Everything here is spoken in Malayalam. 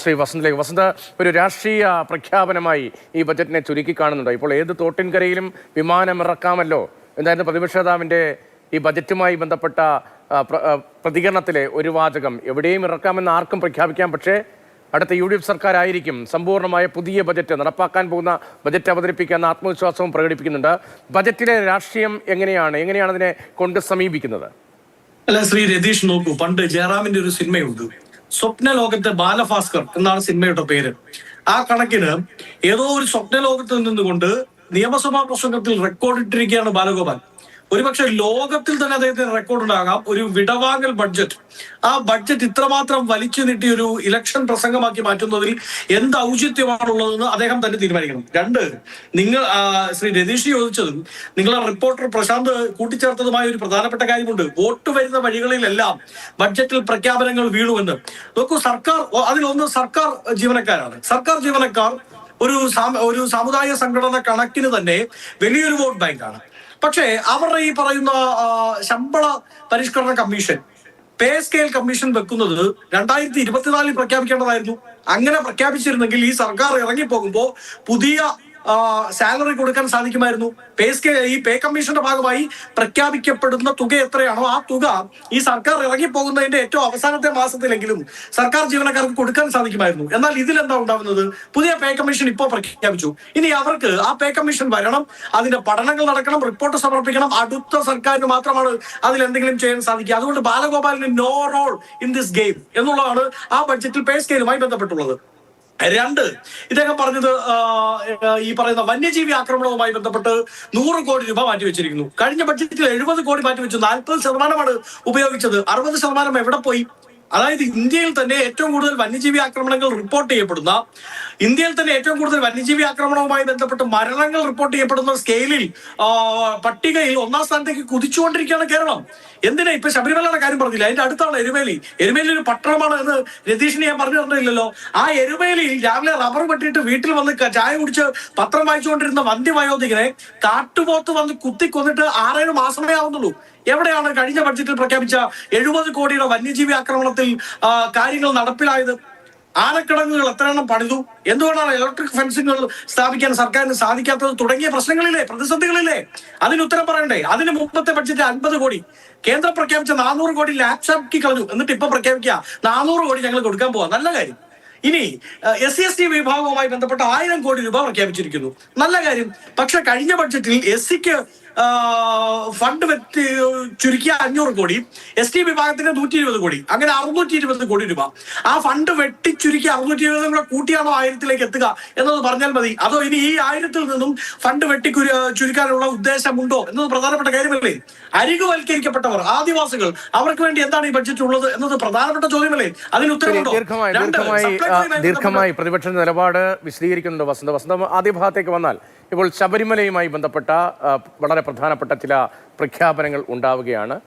ശ്രീ വസന്തിലേക്ക് വസന്ത ഒരു രാഷ്ട്രീയ പ്രഖ്യാപനമായി ഈ ബജറ്റിനെ ചുരുക്കി കാണുന്നുണ്ട്. ഇപ്പോൾ ഏത് തോട്ടിൻകരയിലും വിമാനം ഇറക്കാമല്ലോ എന്തായിരുന്നു പ്രതിപക്ഷ നേതാവിന്റെ ഈ ബജറ്റുമായി ബന്ധപ്പെട്ട പ്രതികരണത്തിലെ ഒരു വാചകം. എവിടെയും ഇറക്കാമെന്ന് ആർക്കും പ്രഖ്യാപിക്കാം. പക്ഷേ അടുത്ത യു ഡി എഫ് സർക്കാരായിരിക്കും സമ്പൂർണമായ പുതിയ ബജറ്റ് നടപ്പാക്കാൻ പോകുന്ന ബജറ്റ് അവതരിപ്പിക്കാൻ ആത്മവിശ്വാസവും പ്രകടിപ്പിക്കുന്നുണ്ട്. ബജറ്റിലെ രാഷ്ട്രീയം എങ്ങനെയാണ്? എങ്ങനെയാണ് അതിനെ കൊണ്ട് സമീപിക്കുന്നത്? അല്ല ശ്രീ രതീഷ് നോക്കൂ. പണ്ട് ജയറാമിന്റെ ഒരു സിനിമയുണ്ട്. സ്വപ്ന ലോകത്തെ ബാലഭാസ്കർ എന്നാണ് സിനിമയുടെ പേര്. ആ കണക്കിന് ഏതോ ഒരു സ്വപ്ന ലോകത്ത് നിന്നുകൊണ്ട് നിയമസഭാ പ്രസംഗത്തിൽ റെക്കോർഡ് ഇട്ടിരിക്കുകയാണ് ബാലഗോപാൽ. ഒരുപക്ഷെ ലോകത്തിൽ തന്നെ അദ്ദേഹത്തിന് റെക്കോർഡ് ഉണ്ടാകാം. ഒരു വിടവാങ്ങൽ ബഡ്ജറ്റ് ആ ബഡ്ജറ്റ് ഇത്രമാത്രം വലിച്ചു നീട്ടി ഒരു ഇലക്ഷൻ പ്രസംഗമാക്കി മാറ്റുന്നതിൽ എന്ത് ഔചിത്യമാണുള്ളതെന്ന് അദ്ദേഹം തന്നെ തീരുമാനിക്കണം. രണ്ട് നിങ്ങൾ ശ്രീ രതീഷ് ചോദിച്ചതും നിങ്ങളെ റിപ്പോർട്ടർ പ്രശാന്ത് കൂട്ടിച്ചേർത്തതുമായ ഒരു പ്രധാനപ്പെട്ട കാര്യമുണ്ട്. വോട്ട് വരുന്ന വഴികളിലെല്ലാം ബഡ്ജറ്റിൽ പ്രഖ്യാപനങ്ങൾ വീണുവെന്ന്. നോക്കൂ സർക്കാർ അതിലൊന്ന് സർക്കാർ ജീവനക്കാരാണ്. സർക്കാർ ജീവനക്കാർ ഒരു ഒരു സാമുദായിക സംഘടന കണക്കിന് തന്നെ വലിയൊരു വോട്ട് ബാങ്കാണ്. പക്ഷേ അവരുടെ ഈ പറയുന്ന ശമ്പള പരിഷ്കരണ കമ്മീഷൻ പേ സ്കെയിൽ കമ്മീഷൻ വെക്കുന്നത് രണ്ടായിരത്തി ഇരുപത്തിനാലിൽ പ്രഖ്യാപിക്കേണ്ടതായിരുന്നു. അങ്ങനെ പ്രഖ്യാപിച്ചിരുന്നെങ്കിൽ ഈ സർക്കാർ ഇറങ്ങിപ്പോകുമ്പോൾ പുതിയ സാലറി കൊടുക്കാൻ സാധിക്കുമായിരുന്നു. പേ ഈ പേ കമ്മീഷന്റെ ഭാഗമായി പ്രഖ്യാപിക്കപ്പെടുന്ന തുക എത്രയാണോ ആ തുക ഈ സർക്കാർ ഇറങ്ങിപ്പോകുന്നതിന്റെ ഏറ്റവും അവസാനത്തെ മാസത്തിലെങ്കിലും സർക്കാർ ജീവനക്കാർക്ക് കൊടുക്കാൻ സാധിക്കുമായിരുന്നു. എന്നാൽ ഇതിലെന്താ ഉണ്ടാവുന്നത്? പുതിയ പേ കമ്മീഷൻ ഇപ്പോൾ പ്രഖ്യാപിച്ചു. ഇനി അവർക്ക് ആ പേ കമ്മീഷൻ വരണം അതിന്റെ പഠനങ്ങൾ നടക്കണം റിപ്പോർട്ട് സമർപ്പിക്കണം അടുത്ത സർക്കാരിന് മാത്രമാണ് അതിൽ എന്തെങ്കിലും ചെയ്യാൻ സാധിക്കുക. അതുകൊണ്ട് ബാലഗോപാലിന് no role in this game എന്നുള്ളതാണ് ആ ബഡ്ജറ്റിൽ പേ സ്കെയിലുമായി ബന്ധപ്പെട്ടുള്ളത്. രണ്ട്. ഇദ്ദേഹം പറഞ്ഞത് ഈ പറയുന്ന വന്യജീവി ആക്രമണവുമായി ബന്ധപ്പെട്ട് നൂറ് കോടി രൂപ മാറ്റിവെച്ചിരിക്കുന്നു. കഴിഞ്ഞ ബഡ്ജറ്റിൽ എഴുപത് കോടി മാറ്റിവെച്ചു. നാൽപ്പത് ശതമാനമാണ് ഉപയോഗിച്ചത്. അറുപത് ശതമാനം എവിടെ പോയി? അതായത് ഇന്ത്യയിൽ തന്നെ ഏറ്റവും കൂടുതൽ വന്യജീവി ആക്രമണങ്ങൾ റിപ്പോർട്ട് ചെയ്യപ്പെടുന്ന ഇന്ത്യയിൽ തന്നെ ഏറ്റവും കൂടുതൽ വന്യജീവി ആക്രമണവുമായി ബന്ധപ്പെട്ട് മരണങ്ങൾ റിപ്പോർട്ട് ചെയ്യപ്പെടുന്ന സ്കെയിലിൽ പട്ടികയിൽ ഒന്നാം സ്ഥാനത്തേക്ക് കുതിച്ചുകൊണ്ടിരിക്കുകയാണ് കേരളം. എന്തിനാ ഇപ്പൊ ശബരിമലയുടെ കാര്യം പറഞ്ഞില്ല? അതിന്റെ അടുത്താണ് എരുമേലി. എരുമേലി ഒരു പട്ടണമാണ് എന്ന് രതീഷിന് ഞാൻ പറഞ്ഞു തന്നില്ലല്ലോ. ആ എരുമേലിയിൽ രാവിലെ റബ്ബർ വെട്ടിയിട്ട് വീട്ടിൽ വന്ന് ചായ കുടിച്ച് പത്രം വായിച്ചുകൊണ്ടിരുന്ന വന്ധ്യവയോധികനെ കാട്ടുപോത്ത് വന്ന് കുത്തി കൊന്നിട്ട് ആറേഴ് മാസമേ ആവുന്നുള്ളൂ. എവിടെയാണ് കഴിഞ്ഞ ബഡ്ജറ്റിൽ പ്രഖ്യാപിച്ച എഴുപത് കോടിയുടെ വന്യജീവി ആക്രമണത്തിൽ കാര്യങ്ങൾ നടപ്പിലായത്? ആനക്കിടങ്ങുകൾ എത്ര എണ്ണം പണിതു? എന്തുകൊണ്ടാണ് ഇലക്ട്രിക് ഫെൻസിങ്ങുകൾ സ്ഥാപിക്കാൻ സർക്കാരിന് സാധിക്കാത്തത് തുടങ്ങിയ പ്രശ്നങ്ങളില്ലേ പ്രതിസന്ധികളില്ലേ അതിന് ഉത്തരം പറയണ്ടേ? അതിന് മുമ്പത്തെ ബഡ്ജറ്റ് അൻപത് കോടി. കേന്ദ്രം പ്രഖ്യാപിച്ച നാനൂറ് കോടി ലാപ്സാക്കി കളഞ്ഞു. എന്നിട്ട് ഇപ്പൊ പ്രഖ്യാപിക്കുക നാനൂറ് കോടി ഞങ്ങൾ കൊടുക്കാൻ പോവാ. നല്ല കാര്യം. ഇനി എസ് സി എസ് ടി വിഭാഗവുമായി ബന്ധപ്പെട്ട ആയിരം കോടി രൂപ പ്രഖ്യാപിച്ചിരിക്കുന്നു. നല്ല കാര്യം. പക്ഷെ കഴിഞ്ഞ ബഡ്ജറ്റിൽ എസ് സിക്ക് ഫണ്ട് വെച്ച് ചുരുക്കിയ അഞ്ഞൂറ് കോടി എസ് ടി വിഭാഗത്തിന് നൂറ്റി ഇരുപത് കോടി അങ്ങനെ അറുന്നൂറ്റി ഇരുപത് കോടി രൂപ. ആ ഫണ്ട് വെട്ടി ചുരുക്കി അറുന്നൂറ്റി ഇരുപതും കൂടെ കൂട്ടിയാണോ ആയിരത്തിലേക്ക് എത്തുക എന്നത് പറഞ്ഞാൽ മതി. അതോ ഇനി ഈ ആയിരത്തിൽ നിന്നും ഫണ്ട് വെട്ടി ചുരുക്കാനുള്ള ഉദ്ദേശമുണ്ടോ എന്നത് പ്രധാനപ്പെട്ട കാര്യമല്ലേ? അരികുവൽക്കരിക്കപ്പെട്ടവർ ആദിവാസികൾ അവർക്ക് വേണ്ടി എന്താണ് ഈ ബഡ്ജറ്റ് ഉള്ളത് എന്നത് പ്രധാനപ്പെട്ട ചോദ്യമല്ലേ? അതിന് ഉത്തരവുണ്ടോ ദീർഘമായി പ്രതിപക്ഷ നിലപാട് വിശദീകരിക്കുന്നുണ്ട് വസന്ത. വസന്ത ആദ്യ ഭാഗത്തേക്ക് വന്നാൽ ഇപ്പോൾ ശബരിമലയുമായി ബന്ധപ്പെട്ട വളരെ പ്രധാനപ്പെട്ട ചില പ്രഖ്യാപനങ്ങൾ ഉണ്ടാവുകയാണ്.